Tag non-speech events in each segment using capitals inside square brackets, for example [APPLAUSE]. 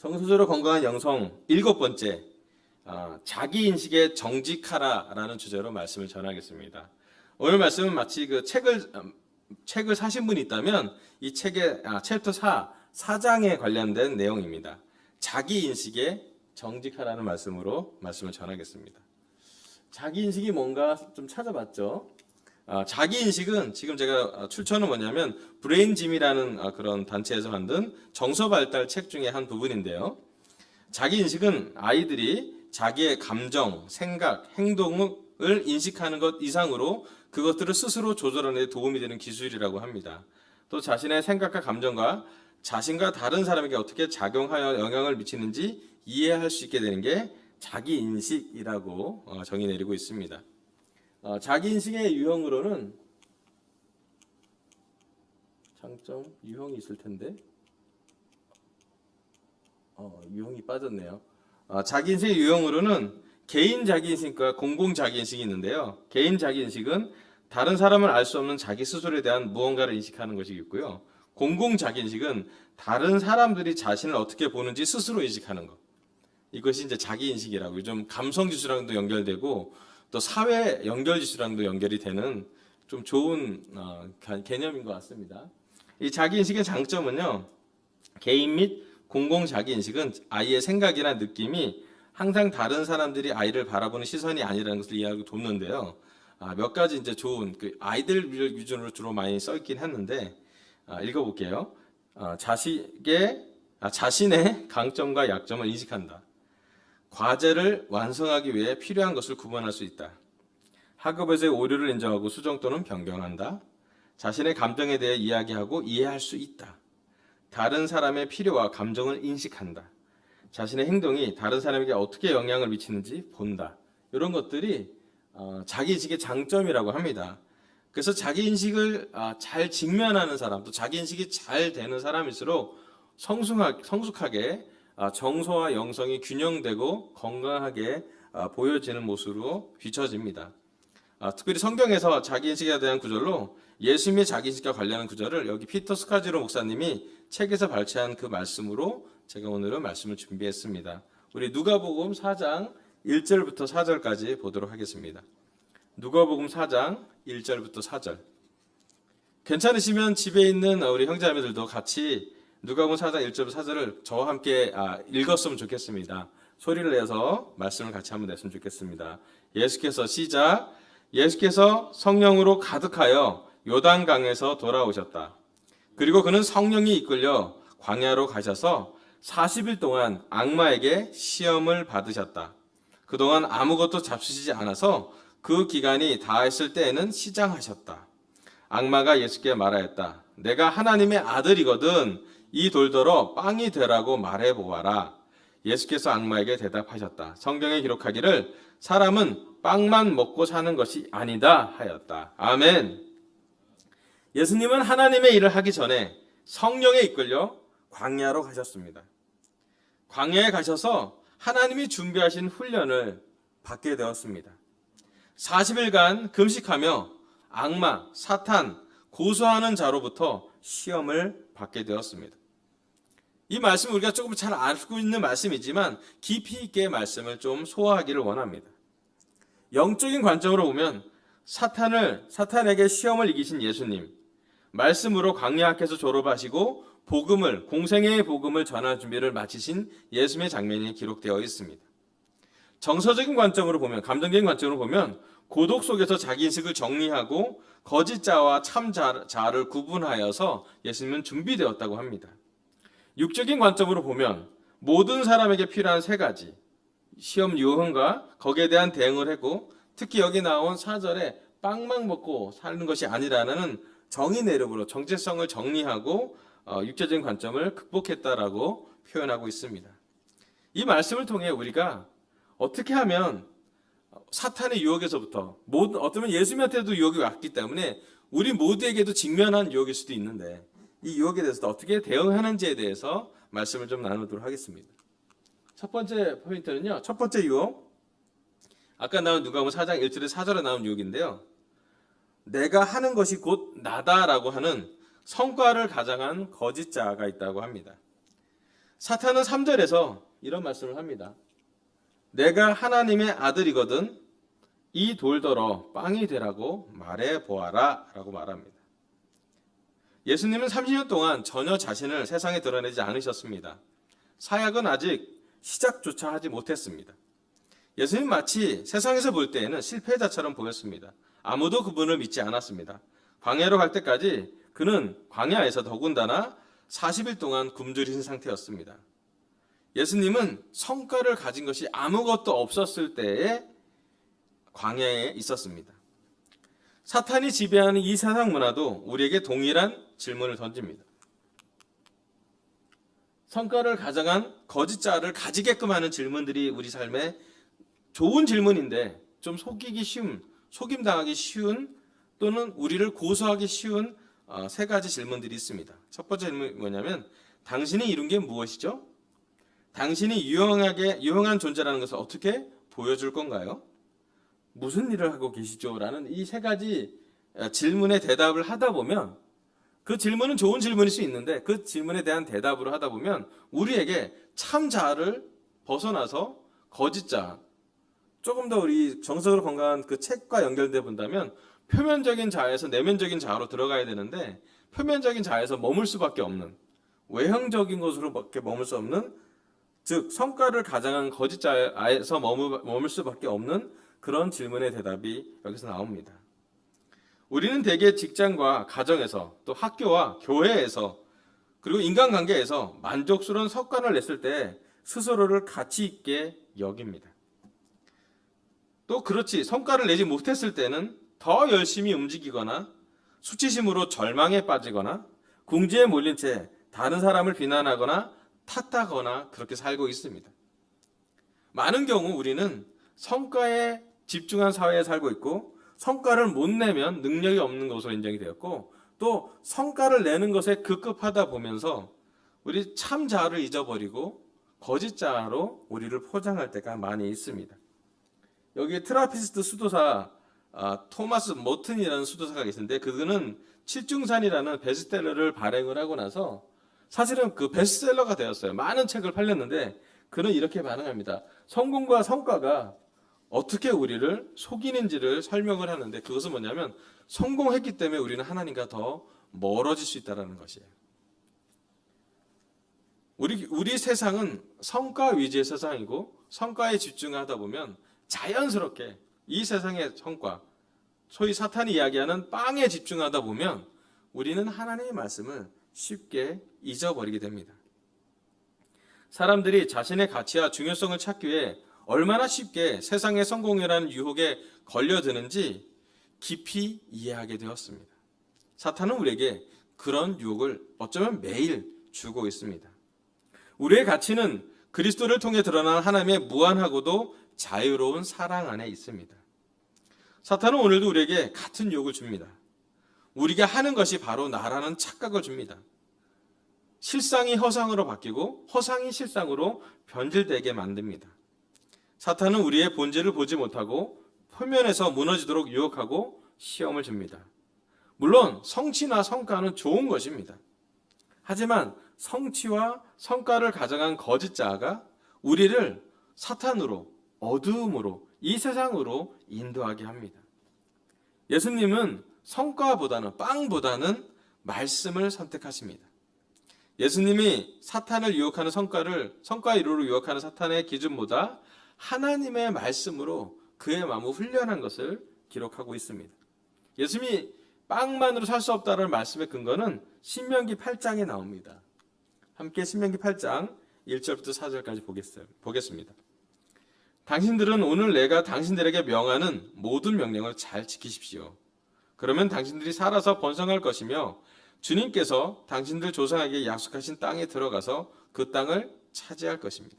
정서적으로 건강한 영성 일곱 번째 아, 자기 인식에 정직하라라는 주제로 말씀을 전하겠습니다. 오늘 말씀은 마치 그 책을 음, 책을 사신 분이 있다면 이 책의 아, 챕터 4 사장에 관련된 내용입니다. 자기 인식에 정직하라는 말씀으로 말씀을 전하겠습니다. 자기 인식이 뭔가 좀 찾아봤죠. 아, 자기 인식은 지금 제가 출처는 뭐냐면 브레인짐이라는 아, 그런 단체에서 만든 정서 발달 책 중에 한 부분인데요. 자기 인식은 아이들이 자기의 감정, 생각, 행동을 인식하는 것 이상으로 그것들을 스스로 조절하는 데 도움이 되는 기술이라고 합니다. 또 자신의 생각과 감정과 자신과 다른 사람에게 어떻게 작용하여 영향을 미치는지 이해할 수 있게 되는 게 자기 인식이라고 어, 정의 내리고 있습니다. 어, 자기 인식의 유형으로는 장점 유형이 있을 텐데 어, 유형이 빠졌네요. 어, 자기 인식의 유형으로는 개인 자기 인식과 공공 자기 인식이 있는데요. 개인 자기 인식은 다른 사람을 알 수 없는 자기 스스로에 대한 무언가를 인식하는 것이 있고요. 공공 자기 인식은 다른 사람들이 자신을 어떻게 보는지 스스로 인식하는 것. 이것이 이제 자기 인식이라고 요즘 감성 지수랑도 연결되고 또 사회 연결 지수랑도 연결이 되는 좀 좋은 어, 가- 개념인 것 같습니다. 이 자기 인식의 장점은요. 개인 및 공공 자기 인식은 아이의 생각이나 느낌이 항상 다른 사람들이 아이를 바라보는 시선이 아니라는 것을 이해하고 돕는데요. 아, 몇 가지 이제 좋은 그 아이들 기준으로 주로 많이 써 있긴 했는데 아, 읽어볼게요. 아, 자식의 아, 자신의 [LAUGHS] 강점과 약점을 인식한다. 과제를 완성하기 위해 필요한 것을 구분할 수 있다. 학업에서의 오류를 인정하고 수정 또는 변경한다. 자신의 감정에 대해 이야기하고 이해할 수 있다. 다른 사람의 필요와 감정을 인식한다. 자신의 행동이 다른 사람에게 어떻게 영향을 미치는지 본다. 이런 것들이 어, 자기 인식의 장점이라고 합니다. 그래서 자기 인식을 아, 잘 직면하는 사람, 또 자기 인식이 잘 되는 사람일수록 성숙하게, 정서와 영성이 균형되고 건강하게 아, 보여지는 모습으로 비춰집니다. 아, 특별히 성경에서 자기 인식에 대한 구절로 예수님의 자기 인식과 관련한 구절을 여기 피터 스카지로 목사님이 책에서 발췌한 그 말씀으로 제가 오늘은 말씀을 준비했습니다. 우리 누가복음 4장 1절부터 4절까지 보도록 하겠습니다. 누가복음 4장 1절부터 4절. 괜찮으시면 집에 있는 우리 형제자매들도 같이 누가복음 4장 1절부터 4절을 저와 함께 아, 읽었으면 좋겠습니다. 소리를 내서 말씀을 같이 한번 냈으면 좋겠습니다. 예수께서 시작. 예수께서 성령으로 가득하여 요단강에서 돌아오셨다. 그리고 그는 성령이 이끌려 광야로 가셔서 40일 동안 악마에게 시험을 받으셨다. 그동안 아무것도 잡수시지 않아서 그 기간이 다했을 때에는 시장하셨다. 악마가 예수께 말하였다. 내가 하나님의 아들이거든 이 돌더러 빵이 되라고 말해 보아라. 예수께서 악마에게 대답하셨다. 성경에 기록하기를 사람은 빵만 먹고 사는 것이 아니다 하였다. 아멘. 예수님은 하나님의 일을 하기 전에 성령에 이끌려 광야로 가셨습니다. 광야에 가셔서 하나님이 준비하신 훈련을 받게 되었습니다. 40일간 금식하며 악마, 사탄, 고소하는 자로부터 시험을 받게 되었습니다. 이 말씀 우리가 조금 잘 알고 있는 말씀이지만 깊이 있게 말씀을 좀 소화하기를 원합니다. 영적인 관점으로 보면 사탄을 사탄에게 시험을 이기신 예수님 말씀으로 광야학에서 졸업하시고 복음을 공생애의 복음을 전할 준비를 마치신 예수님의 장면이 기록되어 있습니다. 정서적인 관점으로 보면 감정적인 관점으로 보면 고독 속에서 자기 인식을 정리하고 거짓 자와 참 자- 자를 구분하여서 예수님은 준비되었다고 합니다. 육적인 관점으로 보면 모든 사람에게 필요한 세 가지 시험 유형과 거기에 대한 대응을 했고 특히 여기 나온 사절에 빵만 먹고 사는 것이 아니라는 정의 내력으로 정체성을 정리하고 어, 육체적인 관점을 극복했다라고 표현하고 있습니다. 이 말씀을 통해 우리가 어떻게 하면 사탄의 유혹에서부터 모든 어쩌면 예수님한테도 유혹이 왔기 때문에 우리 모두에게도 직면한 유혹일 수도 있는데 이 유혹에 대해서 어떻게 대응하는지에 대해서 말씀을 좀 나누도록 하겠습니다. 첫 번째 포인트는요. 첫 번째 유혹. 아까 나온 누가복음 4장 1절에 4절에 나온 유혹인데요. 내가 하는 것이 곧 나다라고 하는 성과를 가장한 거짓자가 있다고 합니다. 사탄은 3절에서 이런 말씀을 합니다. 내가 하나님의 아들이거든 이 돌더러 빵이 되라고 말해 보아라 라고 말합니다. 예수님은 30년 동안 전혀 자신을 세상에 드러내지 않으셨습니다. 사역은 아직 시작조차 하지 못했습니다. 예수님 마치 세상에서 볼 때에는 실패자처럼 보였습니다. 아무도 그분을 믿지 않았습니다. 광야로 갈 때까지 그는 광야에서 더군다나 40일 동안 굶주린 상태였습니다. 예수님은 성과를 가진 것이 아무것도 없었을 때에 광야에 있었습니다. 사탄이 지배하는 이 세상 문화도 우리에게 동일한 질문을 던집니다. 성과를 가져간 거짓자를 가지게끔 하는 질문들이 우리 삶에 좋은 질문인데 좀 속이기 쉬운, 속임당하기 쉬운 또는 우리를 고소하기 쉬운 어, 세 가지 질문들이 있습니다. 첫 번째 질문이 뭐냐면 당신이 이룬 게 무엇이죠? 당신이 유용하게 유용한 존재라는 것을 어떻게 보여줄 건가요? 무슨 일을 하고 계시죠? 라는 이 세 가지 어, 질문에 대답을 하다 보면 그 질문은 좋은 질문일 수 있는데 그 질문에 대한 대답으로 하다 보면 우리에게 참자를 벗어나서 거짓자 조금 더 우리 정서로 건강한 그 책과 연결돼 본다면 표면적인 자에서 내면적인 자로 들어가야 되는데 표면적인 자에서 머물 수밖에 없는 외형적인 것으로밖에 머물 수 없는 즉 성과를 가장한 거짓자에서 머물 수밖에 없는 그런 질문의 대답이 여기서 나옵니다. 우리는 대개 직장과 가정에서 또 학교와 교회에서 그리고 인간관계에서 만족스러운 성과를 냈을 때 스스로를 가치 있게 여깁니다. 또 그렇지 성과를 내지 못했을 때는 더 열심히 움직이거나 수치심으로 절망에 빠지거나 궁지에 몰린 채 다른 사람을 비난하거나 탓하거나 그렇게 살고 있습니다. 많은 경우 우리는 성과에 집중한 사회에 살고 있고 성과를 못 내면 능력이 없는 것으로 인정이 되었고 또 성과를 내는 것에 급급하다 보면서 우리 참 자를 잊어버리고 거짓 자로 우리를 포장할 때가 많이 있습니다. 여기 트라피스트 수도사 아, 토마스 모튼이라는 수도사가 계신데 그는 칠중산이라는 베스트셀러를 발행을 하고 나서 사실은 그 베스트셀러가 되었어요. 많은 책을 팔렸는데 그는 이렇게 반응합니다. 성공과 성과가 어떻게 우리를 속이는지를 설명을 하는데 그것은 뭐냐면 성공했기 때문에 우리는 하나님과 더 멀어질 수 있다는 것이에요. 우리 우리 세상은 성과 위주의 세상이고 성과에 집중하다 보면 자연스럽게 이 세상의 성과, 소위 사탄이 이야기하는 빵에 집중하다 보면 우리는 하나님의 말씀을 쉽게 잊어버리게 됩니다. 사람들이 자신의 가치와 중요성을 찾기 위해 얼마나 쉽게 세상의 성공이라는 유혹에 걸려드는지 깊이 이해하게 되었습니다. 사탄은 우리에게 그런 유혹을 어쩌면 매일 주고 있습니다. 우리의 가치는 그리스도를 통해 드러난 하나님의 무한하고도 자유로운 사랑 안에 있습니다. 사탄은 오늘도 우리에게 같은 유혹을 줍니다. 우리가 하는 것이 바로 나라는 착각을 줍니다. 실상이 허상으로 바뀌고 허상이 실상으로 변질되게 만듭니다. 사탄은 우리의 본질을 보지 못하고 표면에서 무너지도록 유혹하고 시험을 줍니다. 물론 성취나 성과는 좋은 것입니다. 하지만 성취와 성과를 가져간 거짓자가 우리를 사탄으로 어두움으로 이 세상으로 인도하게 합니다. 예수님은 성과보다는 빵보다는 말씀을 선택하십니다. 예수님이 사탄을 유혹하는 성과를 성과 이루로 유혹하는 사탄의 기준보다 하나님의 말씀으로 그의 마음을 훈련한 것을 기록하고 있습니다. 예수님이 빵만으로 살 수 없다는 말씀의 근거는 신명기 8장에 나옵니다. 함께 신명기 8장 1절부터 4절까지 보겠습니다. 당신들은 오늘 내가 당신들에게 명하는 모든 명령을 잘 지키십시오. 그러면 당신들이 살아서 번성할 것이며 주님께서 당신들 조상에게 약속하신 땅에 들어가서 그 땅을 차지할 것입니다.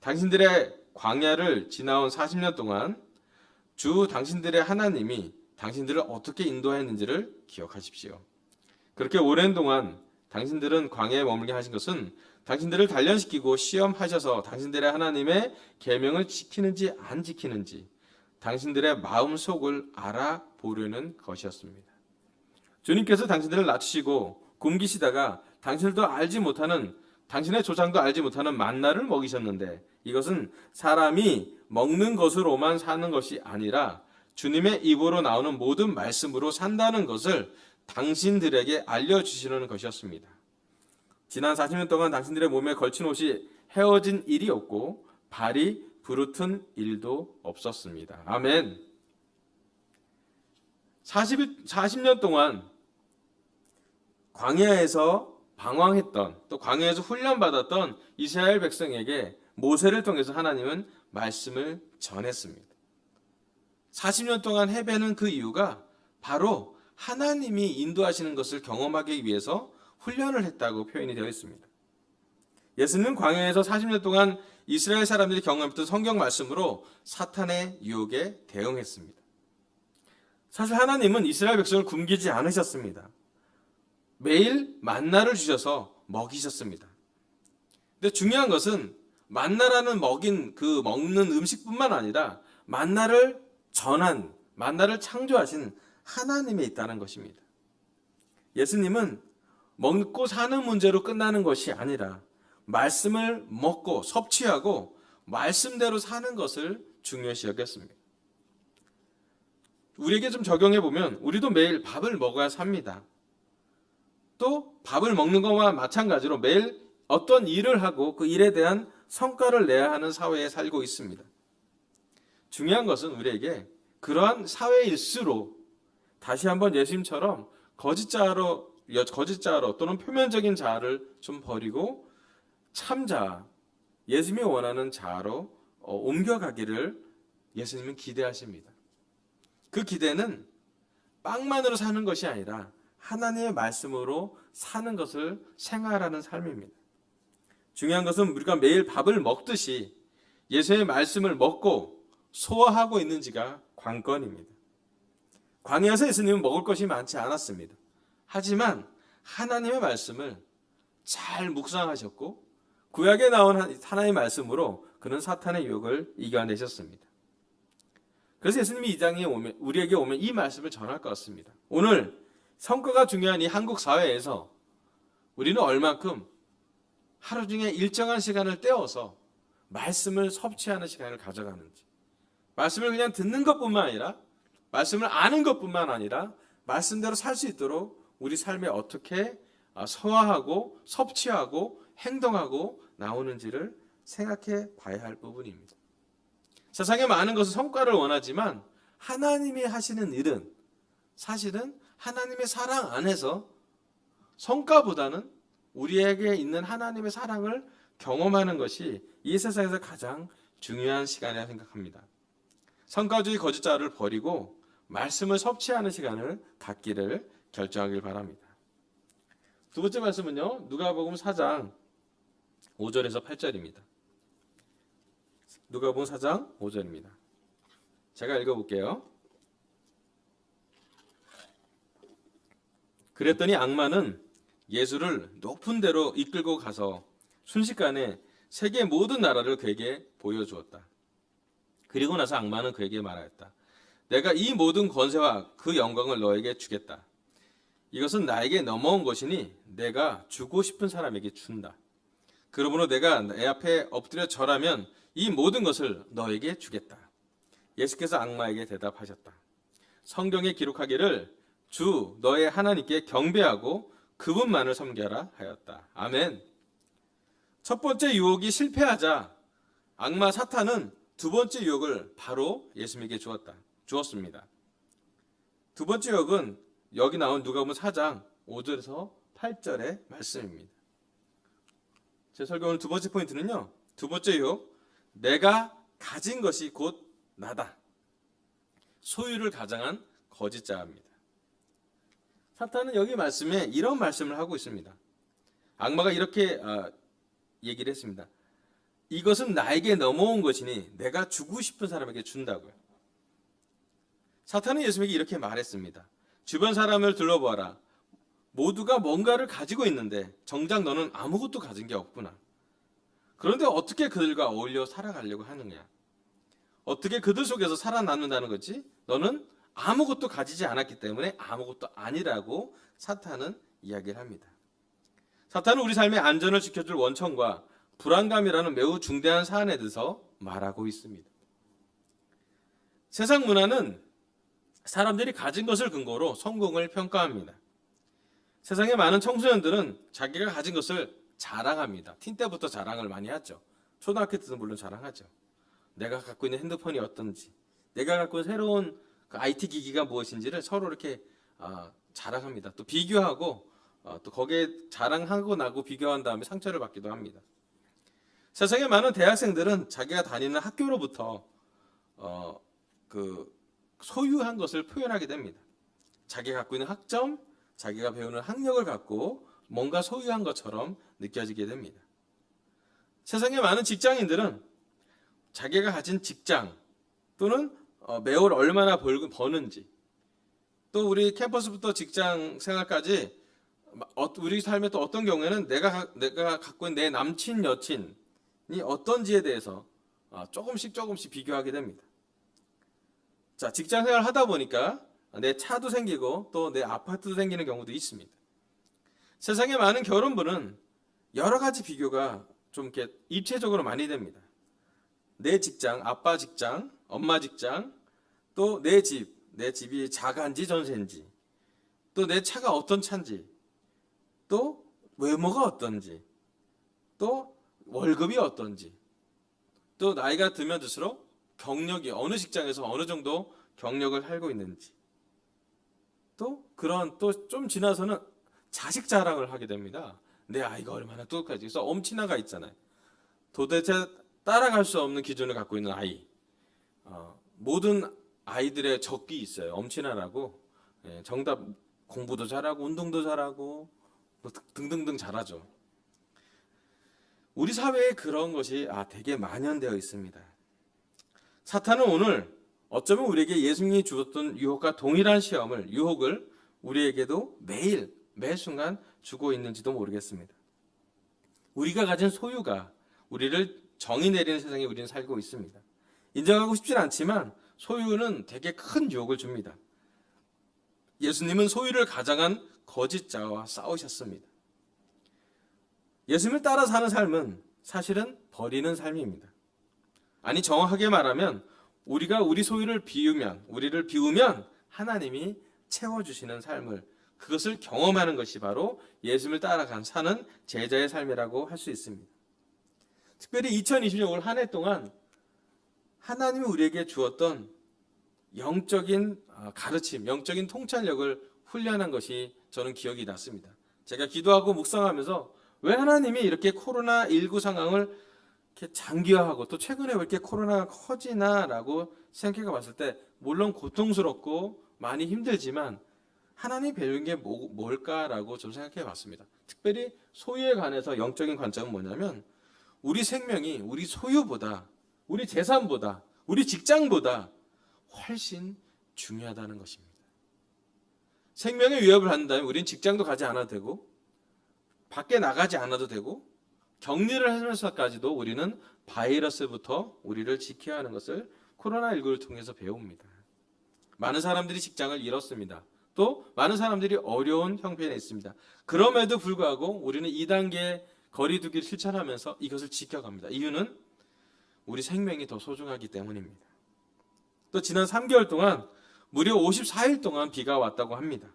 당신들의 광야를 지나온 40년 동안 주 당신들의 하나님이 당신들을 어떻게 인도했는지를 기억하십시오. 그렇게 오랜 동안 당신들은 광야에 머물게 하신 것은 당신들을 단련시키고 시험하셔서 당신들의 하나님의 계명을 지키는지 안 지키는지 당신들의 마음 속을 알아보려는 것이었습니다. 주님께서 당신들을 낮추시고 굶기시다가 당신들도 알지 못하는 당신의 조상도 알지 못하는 만나를 먹이셨는데 이것은 사람이 먹는 것으로만 사는 것이 아니라 주님의 입으로 나오는 모든 말씀으로 산다는 것을 당신들에게 알려주시는 것이었습니다. 지난 40년 동안 당신들의 몸에 걸친 옷이 헤어진 일이 없고 발이 부르튼 일도 없었습니다. 아멘. 40, 40년 동안 광야에서 방황했던 또 광야에서 훈련받았던 이스라엘 백성에게 모세를 통해서 하나님은 말씀을 전했습니다. 40년 동안 헤매는 그 이유가 바로 하나님이 인도하시는 것을 경험하기 위해서 훈련을 했다고 표현이 되어 있습니다. 예수는 광야에서 40년 동안 이스라엘 사람들이 경험했던 성경 말씀으로 사탄의 유혹에 대응했습니다. 사실 하나님은 이스라엘 백성을 굶기지 않으셨습니다. 매일 만나를 주셔서 먹이셨습니다. 근데 중요한 것은 만나라는 먹인 그 먹는 음식뿐만 아니라 만나를 전한 만나를 창조하신 하나님에 있다는 것입니다. 예수님은 먹고 사는 문제로 끝나는 것이 아니라 말씀을 먹고 섭취하고 말씀대로 사는 것을 중요시 여겼습니다. 우리에게 좀 적용해 보면 우리도 매일 밥을 먹어야 삽니다. 또 밥을 먹는 것과 마찬가지로 매일 어떤 일을 하고 그 일에 대한 성과를 내야 하는 사회에 살고 있습니다. 중요한 것은 우리에게 그러한 사회일수록 다시 한번 예수님처럼 거짓자로 거짓자로 또는 표면적인 자아를 좀 버리고 참자 예수님이 원하는 자아로 어, 옮겨가기를 예수님은 기대하십니다. 그 기대는 빵만으로 사는 것이 아니라 하나님의 말씀으로 사는 것을 생활하는 삶입니다. 중요한 것은 우리가 매일 밥을 먹듯이 예수의 말씀을 먹고 소화하고 있는지가 관건입니다. 광야에서 예수님은 먹을 것이 많지 않았습니다. 하지만 하나님의 말씀을 잘 묵상하셨고 구약에 나온 하나님의 말씀으로 그는 사탄의 유혹을 이겨내셨습니다. 그래서 예수님이 이 장에 오면 우리에게 오면 이 말씀을 전할 것 같습니다. 오늘 성과가 중요한 이 한국 사회에서 우리는 얼만큼 하루 중에 일정한 시간을 떼어서 말씀을 섭취하는 시간을 가져가는지 말씀을 그냥 듣는 것뿐만 아니라 말씀을 아는 것뿐만 아니라 말씀대로 살 수 있도록 우리 삶에 어떻게 소화하고 섭취하고 행동하고 나오는지를 생각해 봐야 할 부분입니다. 세상에 많은 것은 성과를 원하지만 하나님이 하시는 일은 사실은 하나님의 사랑 안에서 성과보다는 우리에게 있는 하나님의 사랑을 경험하는 것이 이 세상에서 가장 중요한 시간이라 생각합니다. 성과주의 거짓자를 버리고 말씀을 섭취하는 시간을 갖기를 결정하길 바랍니다. 두 번째 말씀은요. 누가복음 4장 5절에서 8절입니다. 누가복음 4장 5절입니다. 제가 읽어 볼게요. 그랬더니 악마는 예수를 높은 데로 이끌고 가서 순식간에 세계 모든 나라를 그에게 보여주었다. 그리고 나서 악마는 그에게 말하였다. 내가 이 모든 권세와 그 영광을 너에게 주겠다. 이것은 나에게 넘어온 것이니 내가 주고 싶은 사람에게 준다. 그러므로 내가 내 앞에 엎드려 절하면 이 모든 것을 너에게 주겠다. 예수께서 악마에게 대답하셨다. 성경에 기록하기를 주 너의 하나님께 경배하고 그분만을 섬겨라 하였다. 아멘. 첫 번째 유혹이 실패하자 악마 사탄은 두 번째 유혹을 바로 예수님에게 주었다. 주었습니다. 두 번째 유혹은 여기 나온 누가복음 4장 5절에서 8절의 말씀입니다. 제 설교 오늘 두 번째 포인트는요. 두 번째 유혹 내가 가진 것이 곧 나다. 소유를 가장한 거짓자입니다. 사탄은 여기 말씀에 이런 말씀을 하고 있습니다. 악마가 이렇게 어, 얘기를 했습니다. 이것은 나에게 넘어온 것이니 내가 주고 싶은 사람에게 준다고요. 사탄은 예수님에게 이렇게 말했습니다. 주변 사람을 둘러보아라. 모두가 뭔가를 가지고 있는데 정작 너는 아무것도 가진 게 없구나. 그런데 어떻게 그들과 어울려 살아가려고 하느냐? 어떻게 그들 속에서 살아남는다는 거지? 너는 아무것도 가지지 않았기 때문에 아무것도 아니라고 사탄은 이야기를 합니다. 사탄은 우리 삶의 안전을 지켜줄 원천과 불안감이라는 매우 중대한 사안에 대해서 말하고 있습니다. 세상 문화는 사람들이 가진 것을 근거로 성공을 평가합니다. 세상의 많은 청소년들은 자기가 가진 것을 자랑합니다. 틴 때부터 자랑을 많이 하죠. 초등학교 때도 물론 자랑하죠. 내가 갖고 있는 핸드폰이 어떤지, 내가 갖고 있는 새로운 그 IT 기기가 무엇인지를 서로 이렇게 아, 자랑합니다. 또 비교하고 어, 또 거기에 자랑하고 나고 비교한 다음에 상처를 받기도 합니다. 세상의 많은 대학생들은 자기가 다니는 학교로부터 어, 그 소유한 것을 표현하게 됩니다. 자기가 갖고 있는 학점, 자기가 배우는 학력을 갖고 뭔가 소유한 것처럼 느껴지게 됩니다. 세상의 많은 직장인들은 자기가 가진 직장 또는 어, 매월 얼마나 벌, 버는지 또 우리 캠퍼스부터 직장 생활까지 어, 우리 삶의 또 어떤 경우에는 내가 가- 내가 갖고 있는 내 남친 여친이 어떤지에 대해서 어, 조금씩 조금씩 비교하게 됩니다. 자, 직장 생활 하다 보니까 내 차도 생기고 또 내 아파트도 생기는 경우도 있습니다. 세상에 많은 결혼부는 여러 가지 비교가 좀 이렇게 입체적으로 많이 됩니다. 내 직장, 아빠 직장, 엄마 직장, 또 내 집, 내 집이 자가인지 전세인지, 또 내 차가 어떤 차인지, 또 외모가 어떤지, 또 월급이 어떤지, 또 나이가 들면 들수록 경력이 어느 직장에서 어느 정도 경력을 살고 있는지, 또 그런 또 좀 지나서는 자식 자랑을 하게 됩니다. 내 아이가 얼마나 똑똑하지. 그래서 엄친아가 있잖아요. 도대체 따라갈 수 없는 기준을 갖고 있는 아이. 어, 모든 아이들의 적기 있어요. 엄친아라고. 예, 정답 공부도 잘하고 운동도 잘하고 뭐 등등등 잘하죠. 우리 사회에 그런 것이 아 되게 만연되어 있습니다. 사탄은 오늘 어쩌면 우리에게 예수님이 주었던 유혹과 동일한 시험을 유혹을 우리에게도 매일 매 순간 주고 있는지도 모르겠습니다. 우리가 가진 소유가 우리를 정의 내리는 세상에 우리는 살고 있습니다. 인정하고 싶진 않지만 소유는 되게 큰 유혹을 줍니다. 예수님은 소유를 가장한 거짓 자와 싸우셨습니다. 예수님을 따라 사는 삶은 사실은 버리는 삶입니다. 아니 정확하게 말하면 우리가 우리 소유를 비우면 우리를 비우면 하나님이 채워 주시는 삶을 그것을 경험하는 것이 바로 예수님을 따라간 사는 제자의 삶이라고 할 수 있습니다. 특별히 2020년 한해 동안 하나님이 우리에게 주었던 영적인 아, 가르침, 영적인 통찰력을 훈련한 것이 저는 기억이 났습니다. 제가 기도하고 묵상하면서 왜 하나님이 이렇게 코로나19 상황을 이렇게 장기화하고 또 최근에 왜 이렇게 코로나가 커지나라고 생각해 봤을 때 물론 고통스럽고 많이 힘들지만 하나님이 배운 게 뭐- 뭘까라고 좀 생각해 봤습니다. 특별히 소유에 관해서 영적인 관점은 뭐냐면 우리 생명이 우리 소유보다 우리 재산보다 우리 직장보다 훨씬 중요하다는 것입니다. 생명의 위협을 한다면 우리는 직장도 가지 않아도 되고 밖에 나가지 않아도 되고 격리를 하면서까지도 우리는 바이러스부터 우리를 지켜야 하는 것을 코로나19를 통해서 배웁니다. 많은 사람들이 직장을 잃었습니다. 또 많은 사람들이 어려운 형편에 있습니다. 그럼에도 불구하고 우리는 2단계 거리두기를 실천하면서 이것을 지켜갑니다. 이유는 우리 생명이 더 소중하기 때문입니다. 또 지난 3개월 동안 무려 54일 동안 비가 왔다고 합니다.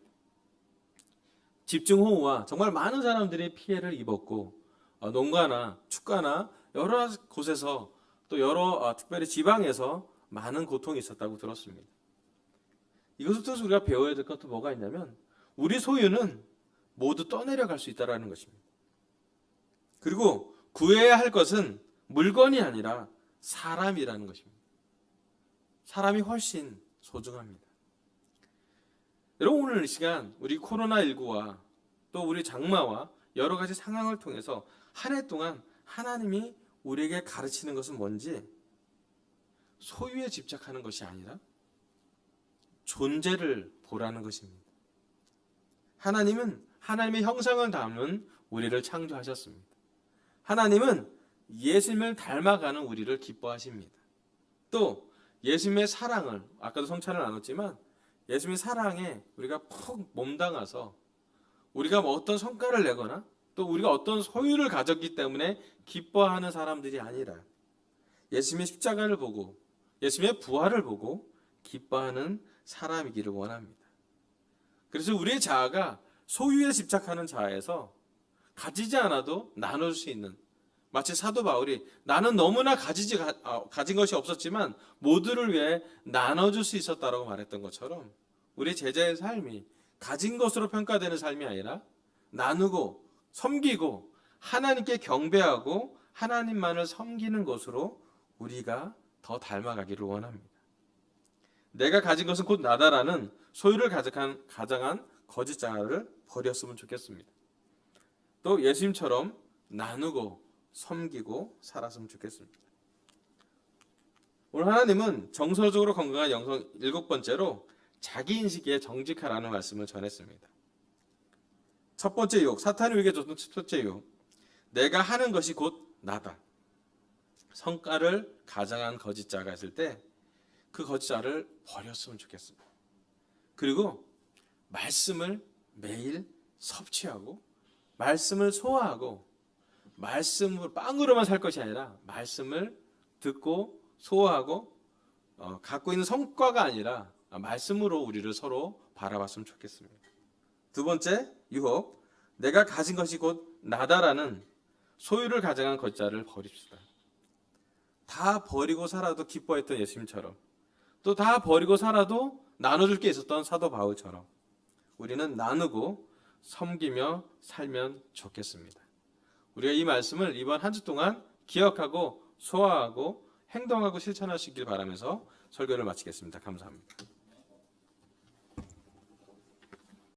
집중호우와 정말 많은 사람들이 피해를 입었고 어, 농가나 축가나 여러 곳에서 또 여러 어, 특별히 지방에서 많은 고통이 있었다고 들었습니다. 이것을 통해서 우리가 배워야 될 것도 뭐가 있냐면 우리 소유는 모두 떠내려갈 수 있다는 것입니다. 그리고 구해야 할 것은 물건이 아니라 사람이라는 것입니다. 사람이 훨씬 소중합니다. 여러분 오늘 이 시간 우리 코로나19와 또 우리 장마와 여러 가지 상황을 통해서 한 해 동안 하나님이 우리에게 가르치는 것은 뭔지 소유에 집착하는 것이 아니라 존재를 보라는 것입니다. 하나님은 하나님의 형상을 담은 우리를 창조하셨습니다. 하나님은 예수님을 닮아가는 우리를 기뻐하십니다. 또 예수님의 사랑을 아까도 성찬을 나눴지만 예수님의 사랑에 우리가 푹 몸담아서 우리가 뭐 어떤 성과를 내거나 또 우리가 어떤 소유를 가졌기 때문에 기뻐하는 사람들이 아니라 예수님의 십자가를 보고 예수님의 부활을 보고 기뻐하는 사람이기를 원합니다. 그래서 우리의 자아가 소유에 집착하는 자아에서 가지지 않아도 나눌 수 있는 마치 사도 바울이 나는 너무나 가지지 가, 아, 가진 것이 없었지만 모두를 위해 나눠줄 수 있었다라고 말했던 것처럼 우리 제자의 삶이 가진 것으로 평가되는 삶이 아니라 나누고 섬기고 하나님께 경배하고 하나님만을 섬기는 것으로 우리가 더 닮아가기를 원합니다. 내가 가진 것은 곧 나다라는 소유를 가득한 가장한 거짓 자아를 버렸으면 좋겠습니다. 또 예수님처럼 나누고 섬기고 살았으면 좋겠습니다. 오늘 하나님은 정서적으로 건강한 영성 일곱 번째로 자기 인식에 정직하라는 말씀을 전했습니다. 첫 번째 유혹, 사탄이 우리에게 줬던 첫 번째 유혹. 내가 하는 것이 곧 나다. 성과를 가장한 거짓자가 있을 때 그 거짓자를 버렸으면 좋겠습니다. 그리고 말씀을 매일 섭취하고 말씀을 소화하고 말씀으로 빵으로만 살 것이 아니라 말씀을 듣고 소화하고 어, 갖고 있는 성과가 아니라 말씀으로 우리를 서로 바라봤으면 좋겠습니다. 두 번째 유혹 내가 가진 것이 곧 나다라는 소유를 가장한 것자를 버립시다. 다 버리고 살아도 기뻐했던 예수님처럼 또 다 버리고 살아도 나눠줄 게 있었던 사도 바울처럼 우리는 나누고 섬기며 살면 좋겠습니다. 우리가 이 말씀을 이번 한 주 동안 기억하고 소화하고 행동하고 실천하시길 바라면서 설교를 마치겠습니다. 감사합니다.